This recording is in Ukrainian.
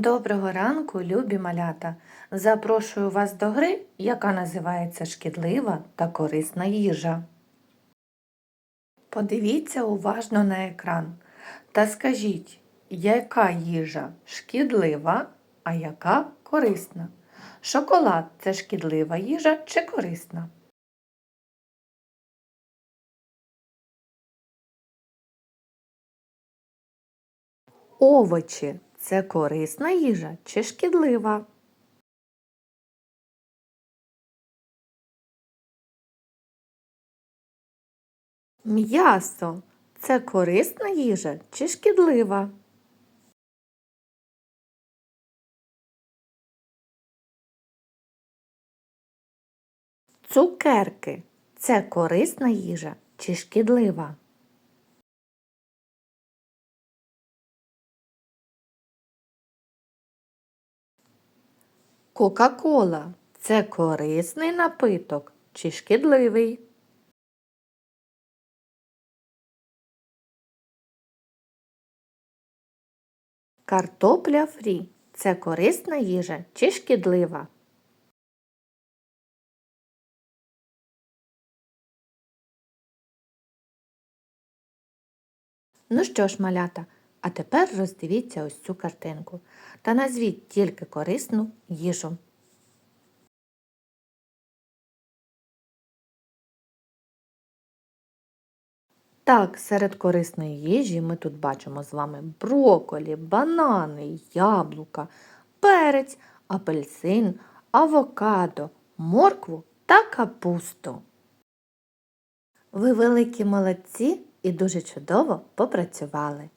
Доброго ранку, любі малята! Запрошую вас до гри, яка називається Шкідлива та корисна їжа. Подивіться уважно на екран та скажіть, яка їжа шкідлива, а яка корисна? Шоколад це шкідлива їжа чи корисна? Овочі це корисна їжа чи шкідлива? М'ясо це корисна їжа чи шкідлива? Цукерки це корисна їжа чи шкідлива? Кока-кола це корисний напиток чи шкідливий? Картопля фрі це корисна їжа чи шкідлива? Ну що ж, малята, а тепер роздивіться ось цю картинку та назвіть тільки корисну їжу. Так, серед корисної їжі ми тут бачимо з вами броколі, банани, яблука, перець, апельсин, авокадо, моркву та капусту. Ви великі молодці і дуже чудово попрацювали.